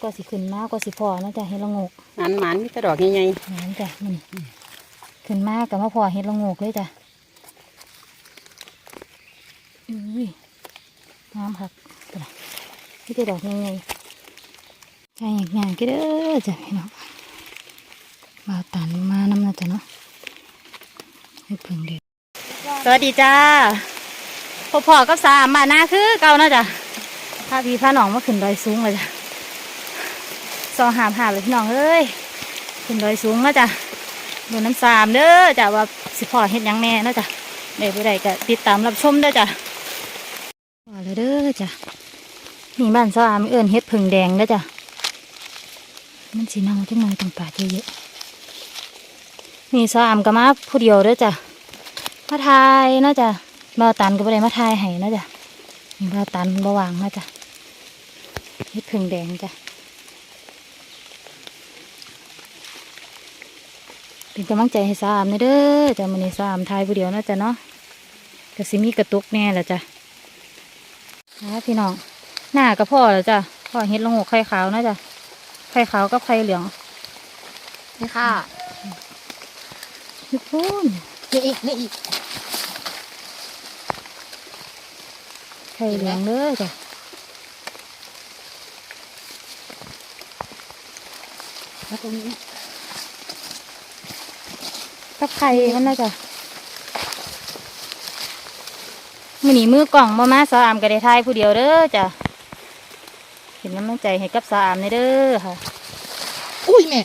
ก็สิขึ้นมากก็สิพอเนาะจ้ะเฮ็ดละโงกหมันหมันมีแต่ดอกใหญ่นั่นจ้ะมันขึ้นมากกับมาพอเฮ็ดละโงกเลยจ้ะอุ้ยงามคักจ้ะนี่แต่ดอกใหญ่ๆใช่หยางๆก็เด้อจ้ะพี่น้องมาตันมานำนะจ้ะเนาะให้เพิ่งเด็กสวัสดีจ้าพ่อพ่อกับสามมาหน้าคือเก่าเนาะจ้ะพาพี่พาน้องมาขึ้นดอยสูงเลยจ้ะ ซอหามหาเลยพี่น้องเอ้ยขึ้นดอยสูงเนาะจ้ะดูน้ำสามเด้อจ้ะว่าสิพอเฮ็ดยังแน่เนาะจ้ะเดี๋ยวไปได้ก็ติดตามรับชมเด้อจ้ะว่าเลยเด้อจ้ะนี่บ้านสามเอิ้นเฮ็ดผึ่งแดงเด้อจ้ะมันสีน่าจังเลยตรงป่าเยอะๆนี่สามก็มาผู้เดียวเด้อจ้ะมาทายเนาะจ้ะบ่าตันก็บ่ได้มาทายให้เนาะจ้ะบ่าตันบ่วางเนาะจ้ะเฮ็ดผึ่งแดงจ้ะ เป็นกำลังใจให้สามเด้อจ้ะมันนี้สามทายผู้เดียวเนาะจ้ะเนาะก็สิมีกระตุกแน่แหละจ้ะนะพี่น้องหน้ากับพ่อแล้วจ้ะพ่อเฮ็ดลงหัวไข่ขาวเนาะจ้ะไข่ขาวกับไข่เหลืองๆนี่ค่ะพี่พูนนี่อีกนี่อีกไข่เหลืองเด้อจ้ะแล้วตรงนี้ กับไข่มันนะจ้ะมื้อนี้มือกล่องมามาสามก็ได้ทายผู้เดียวเด้อจ้ะเห็นกำลังใจให้กับสามในเด้อค่ะ อุ้ยแม่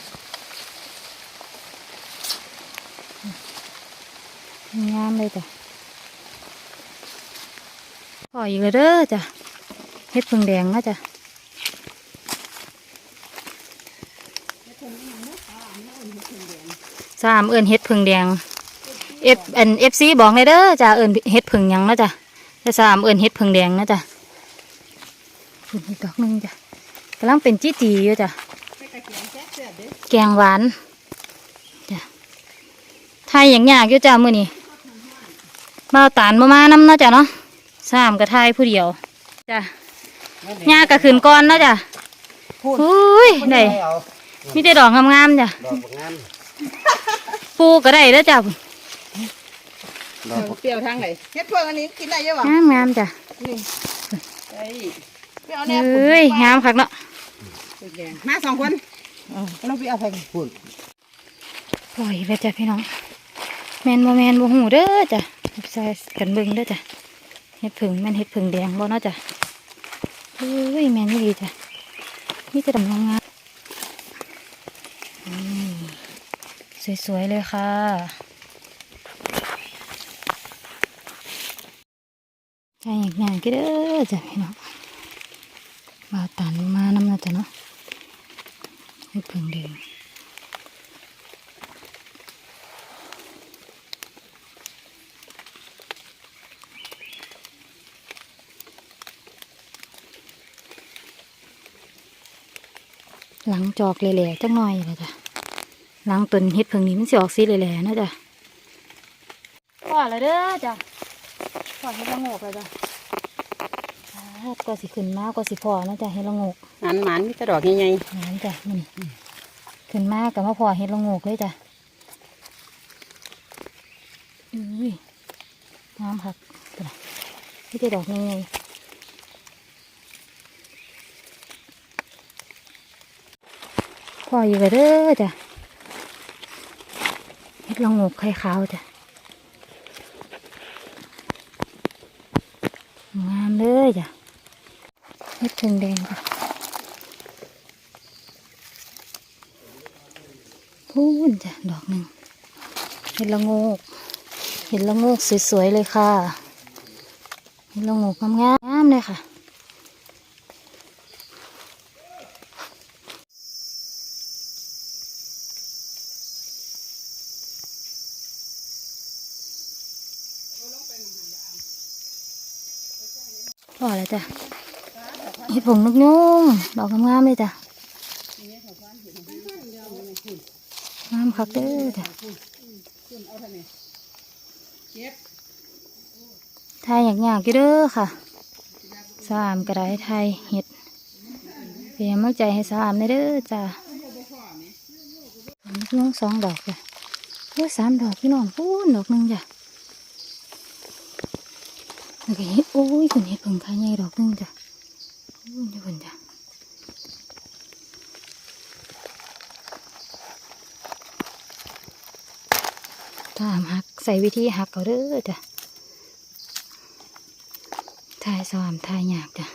งามเลยจ้ะพออีกแล้วเด้อจ้ะเฮ็ดผึ่งแดงนะจ้ะ สามเอิญเฮ็ดผึ่งแดงเอฟเอ็นเอฟซีบอกเลยเด้อจ้ะเอิญเฮ็ดผึ่งหยังนะจ้ะแต่สามเอิญเฮ็ดผึ่งแดงนะจ้ะผึ่งอีกดอกหนึงจ้ะกำลังเป็นจี้จีอยู่จ้ะไม่กระเทียมแซ่บแซ่บเด้อแกงหวานจ้ะไทยอย่างยากอยู่จ้ามื้อนี้บ่าวตานบ่มานำเนาะจ้ะเนาะสามกระไทยผู้เดียวจ้ะยากกะขึ้นก่อนเนาะจ้ะพูดอุ้ยได้เอามีแต่ดอกงามๆจ้ะดอกบักงาม ปูก็ได้เด้อจ้ะดอกบักเปรี้ยวทางไหนเฮ็ดพวกอันนี้กินได้เยอะวะงามๆจ้ะนี่ไอ้เปรี้ยวเอแน่้ยงามคักเนาะมาสองคนเราไปเอาแพงพูดปล่อยไปจ้ะพี่น้องแมนบ่แมนบ่หูเด้อจ้ะใส่กันเบิ่งเด้อจ้ะเฮ็ดผึ่งแม่นเฮ็ดผึ่งแดงบ่เนาะจ้ะเอ้ยแม่นนี่ดีจ้ะนี่จะดำงามๆอืม สวยๆเลยค่ะใช่ย่างงานก็เด้อจ้ะพี่น้องมาตันมาน้ำนะจ้ะเนาะเฮ็ดผึ่งแดงหลังจอกแหล่ๆจังหน่อยเลยจ้ะ หลังต้นเฮ็ดเพิ่งนี้มันสิออกสีแหล่ๆนะจ้ะพอแล้วเด้อจ้ะพอเฮ็ดละโงกแล้วจ้ะอ่าก็สิขึ้นมากก็สิพอนะจ้ะเฮ็ดละโงกหมันหมันมีแต่ดอกใหญ่นั่นจ้ะมันขึ้นมากกับมาพอเฮ็ดละโงกเลยจ้ะอุ้ยงามคักจ้ะนี่แต่ดอกใหญ่ๆพออยู่กันเด้อจ้ะเฮ็ด ละงกไข่ขาวจ้ะงามเลยจ้ะเฮ็ดเชิงแดงจ้ะพูนจ้ะดอกหนึ่งเห็ดละงกเห็ดละงกสวยๆเลยค่ะเห็ดละงกงามๆเลยค่ะ พอแล้วจ้ะเห็ดผงนกยุงดอกงามๆเลยจ้ะงามคักเด้อจ้ะไทยอยากๆอยู่เด้อค่ะสามกระไดไทยเห็ดเป็นกำลังใจให้สามได้เด้อจ้าน้องสองดอกจ้ะโอ้ยสามดอกพี่น้องพูนดอกหนึ่งจ้ะ แล้วก็เห็ดโอ้ยคนเห็ดเพิ่งขายใหญ่ดอกนึงจ้ะโอ้ยนี่เพิ่นจ้ะตามหักใส่วิธีหักเขาเด้อจ้ะทายสวามทายหยาบจ้ะ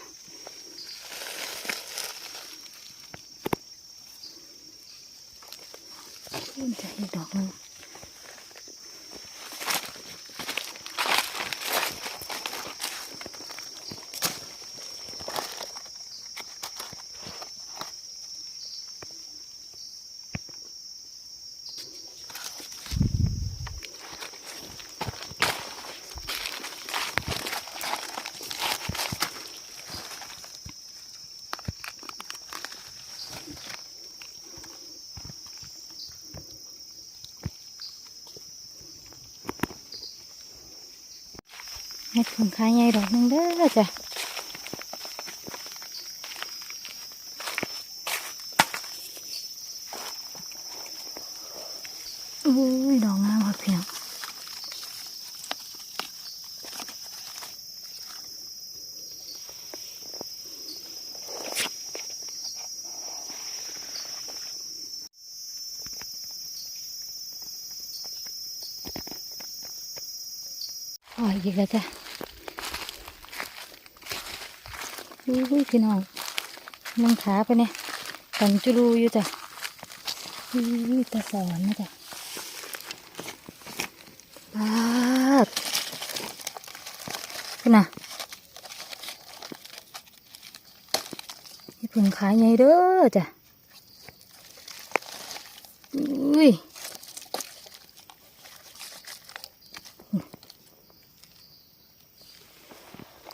ขึ้นจะอีกดอกนึง เห็ดผงขายใหญ่ดอกนึงเด้อจ้ะอุ้ยดอกงามครับพี่น้องอ๋ออีกแล้วจ้ะ อุ้ยพี่น้องมึงขาไปเนี่ยกันจุลูอยู่จ้ะอุ้ยตาสอนนะจ้ะปาดคุณน่ะนี่เพิ่งขายไงเด้อจ้ะอุ้ย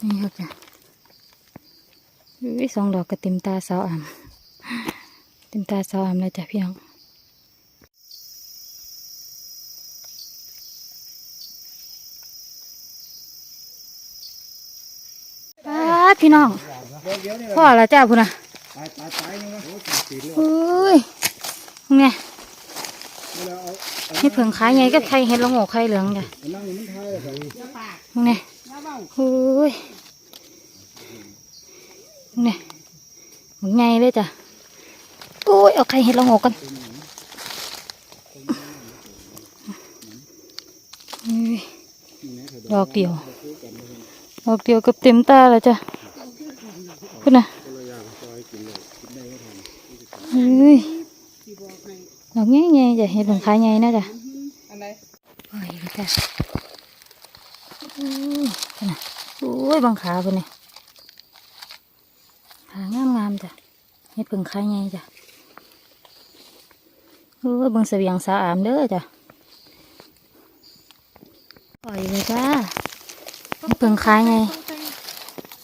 นี่ครับจ้ะ อุ้ยสองดอกกระต็มตาสาวอ่ำต็มตาสาวอ่ำเลยจ้ะพี่น้องป้าพี่น้องพ่อละเจ้าพุ่นนะอุ้ยเนี่ยนี่เพิ่งขายไงก็ไข่เห็ดละโงกไข่เหลืองจ้ะเอานั่งนี่มันทายเลยใส่เนี่ยอุ้ย เนี่ยมึงไงเลยจ้ะโอ้ยเอาไข่เห็ดละโงกกันอุ้ยดอกเดียวดอกเดียวกับเต็มตาแล้วจ้ะพุ่นน่ะอุ้ยดอกใหญ่ๆจ้ะเห็ดเพิ่งขายไงนะจ้ะอันไหนโอ้ยจ้ะอุ้ยพุ่นน่ะโอ้ยบางขาพุ่นนี่ขางามงามจ้ะเห็ดเพิ่งขายไงจ้ะเอ้ยเบิ่งเสบียงสาอามเด้อจ้ะปล่อยเลยจ้าเฮ็ดเพิ่งขายไง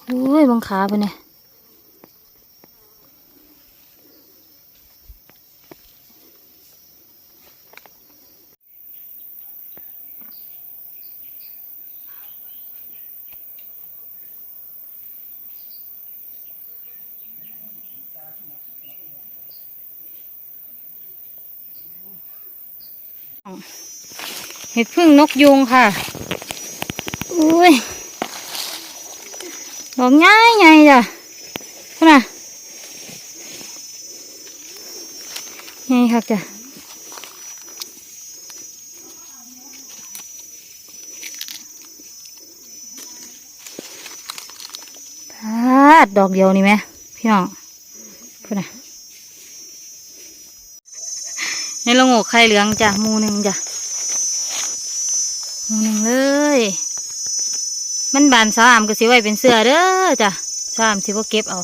อุ้ยบังขาไปเนี่ย เห็ดพึ่งนกยุงค่ะอุ้ยดอกง่ายไงจ้ะพุ่นน่ะไงครับจ้ะพาดดอกเดียวนี่ไหมพี่น้องพุ่นะใน ละโงกไข่เหลืองจ้ะมูหนึ่งจ้ะมูหนึ่งเลย มันบานสาอามก็สิไว้เป็นเสื้อเด้อจ้ะสาอามสิบ่เก็บเอา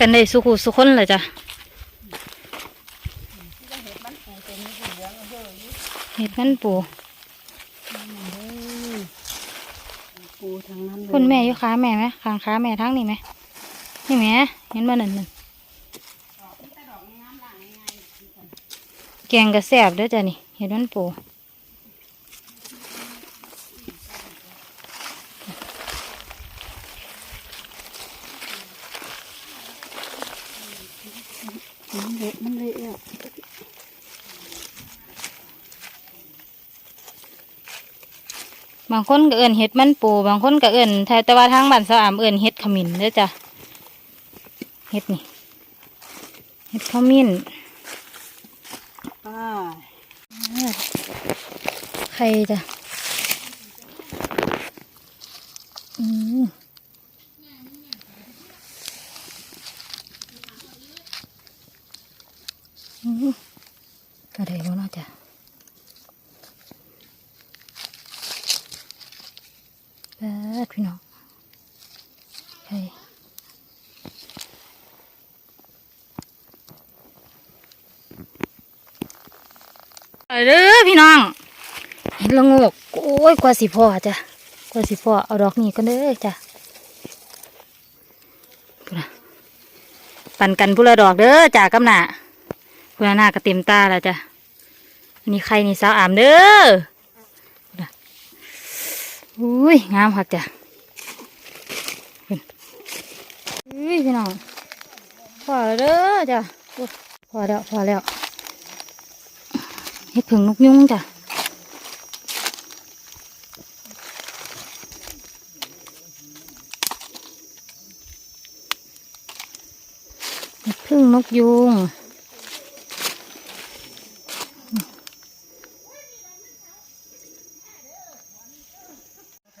กันได้สุขุสุคนเลยจ้ะเห็ดมันปูปูทั้งนั้นเลยคุณแม่อยู่ขาแม่ไหมขางขาแม่ทั้งนี่ไหมนี่แม่เห็นบ่นั่นนั่นแกงกระแสบเด้วยจ้ะนี่ เห็ดมันปู มันเละมันเละอะ บางคนก็เอิ้นเห็ดมันปู บางคนก็เอิ้นไทยแต่ว่าทางบ้านสะอามเอิ้นเห็ดขมิ้นเด้อจ้ะเห็ดนี่เห็ดขมิ้นป้าใครจ้ะอืมอืมก็ได้แล้วเนาะจ้ะ เปิดพี่น้องใครไปเด้อพี่น้อง เห็นละงกโอ้ยกว่าสิพ่อจ้ะกว่าสิพ่อเอาดอกนี้ก็เด้อจ้ะพูนะปั่นกันพูละดอกเด้อจ้ากำหนาพูละหน้าก็เต็มตาแล้วจ้ะอันนี้ใครนี่สาวอามเด้อ อุ้ยงามคักจ้ะอุ้ยพี่น้องพอแล้วเด้อจ้ะพอแล้วพอแล้วเฮ็ดผึ่งนกยุงจ้ะเห็ดพึ่งนกยูง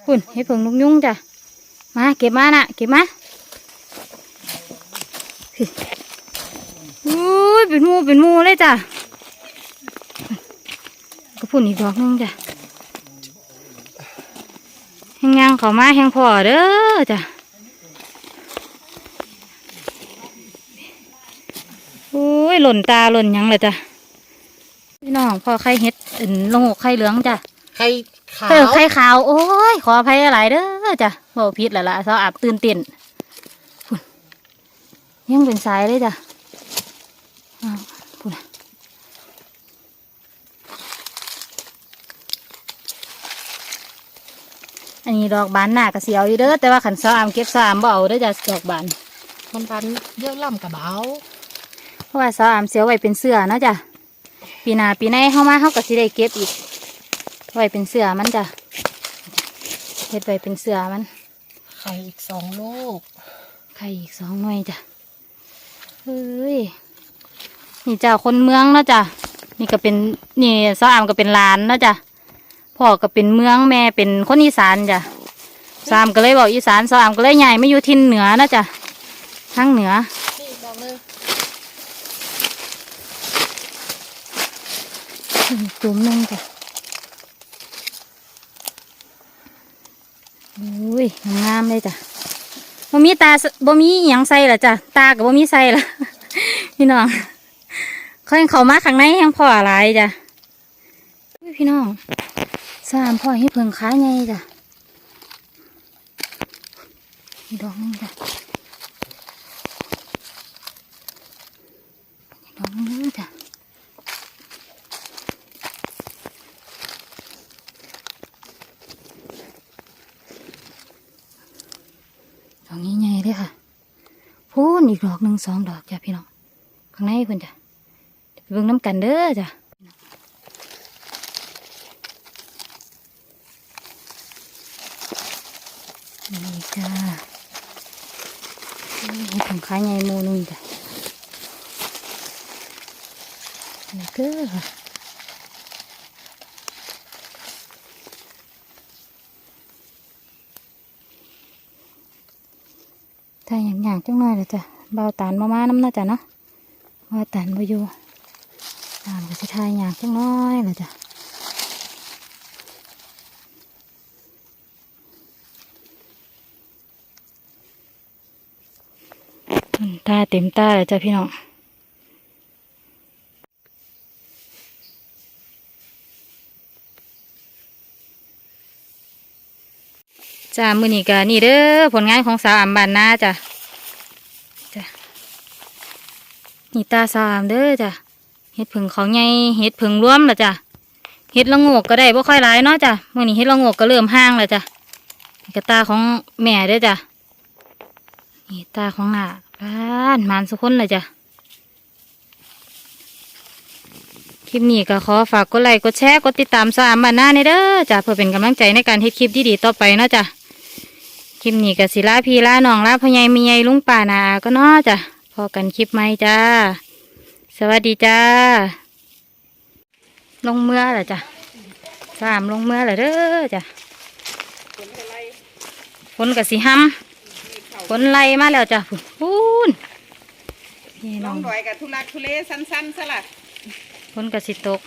คุณเห็ดพึ่งนกยุ่งจ้ะ มาเก็บมาน่ะ เก็บมาอุ้ยเป็นมูเป็นมูเลยจ้ะก็พุ่นอีกดอกหนึงจ้ะแหงยังเขามาแหงพอเด้อจ้ะโอ้ยหล่นตาหล่นยังเลยจ้ะพี่น้องพอไข่เห็ดอื่นลงอกไข่เหลืองจ้ะไข่ ขาเออวไข่ขาว โอ้ย ขออภัยหลายเด้อจ้ะบอกผิดแล้วล่ะสาวอาบตื่นเต้นพุ่นยังเป็นสายเลยจ้ะอ้าวพุ่นน่ะอันนี้ดอกบานหน้ากระเสียวอยู่เด้อแต่ว่าขันสาวอามเก็บสาวอามบ่เอาเด้อจ้ะดอกบานมันพันเยอะล่ำกระเบาเพราะว่าสาวอามเสียวไว้เป็นเสื้อเนาะจ้ะปีหน้าปีในเข้ามาเข้ากับสิได้เก็บอีก ไว้เป็นเสื้อมันจ้ะเฮ็ดไว้เป็นเสื้อมัน ไข่อีกสองลูก ไข่อีกสองหน่วยจ้ะเฮ้ยนี่จ้ะคนเมืองเนาะจ้ะนี่ก็เป็นนี่สาวอามก็เป็นหลานเนาะจ้ะพ่อก็เป็นเมืองแม่เป็นคนอีสานจ้ะสาวอามก็เลยบอกอีสานสาวอามก็เลยใหญ่ไม่อยู่ทินเหนือเนาะจ้ะทั้งเหนือนี่ดอกนึงจุ่มหนึงจ้ะ อุ้ยงามเลยจ้ะบ่มีตาบ่มีหยังใส่ละจ้ะตากับบ่มีใส่ละพี่น้องเขายังเข้ามาข้างในยังพ่ออะไรจ้ะพี่น้องสามพ่อให้เพิ่งค้าไงจ้ะดอกนึงจ้ะอีกดอกหนึงจ้ะ ด อกนี้ใหญ่เลยค่ะพูนอีกดอกหนึ่งสองดอกจ้ะพี่น้องข้างในเพิ่นจ้ะเดี๋ยวไปเบิ่งน้ำกันเด้อจ้ะนี่จ้านี่ของขายใหญ่โมหนึงจ้ะนี่ก็ค่ะ ถ้าอย่างอย่างจังหน่อยเลยจ้ะเบาตานมามาน้ำเนาะจ้ะเนาะเบาตานมาอยู่ตานก็สิทายอย่างจังน้อยเลยจ้ะตาเต็มตาเลยจ้ะพี่น้อง จ้ามือนี้ก็นี่เด้อผลงานของสาวอำบานนาจ้ะจ้ะนี่ตาสาวอำเด้อจ้ะเห็ดผึ่งเขาใหญ่เห็ดผึ่งรวมละจ้ะเห็ดละโงกก็ได้บ่ค่อยหลายเนาะจ้ะมือนี้เห็ดละโงกก็เริ่มห้างแล้วจ้ะนี่ตาของแม่เด้อจ้ะนี่ตาของหน้าบ้านมานสุกคนเลยจ้ะคลิปนี้ก็ขอฝากกดไลค์กดแชร์กดติดตามสาวอำบานนาในเด้อจ้ะเพื่อเป็นกำลังใจในการเฮ็ดคลิปดีๆต่อไปเนาะจ้ะ คลิปนี้ก็สิลาพี่ลาน้องลาพ่อใหญ่มีใหญ่ลุงป่านาอาก็เนาะจ้ะพอกันคลิปใหม่จ้า สวัสดีจ้า ลงเมื่อแหละจ้ะสามลงเมื่อแหละเด้อจ้ะฝนกับสีห้ำฝนไล่มาแล้วจ้ะพูนพูนพี่น้น้อองงดอยกับทุลักทุเลสั้นๆซะล่ะฝนกับสิตก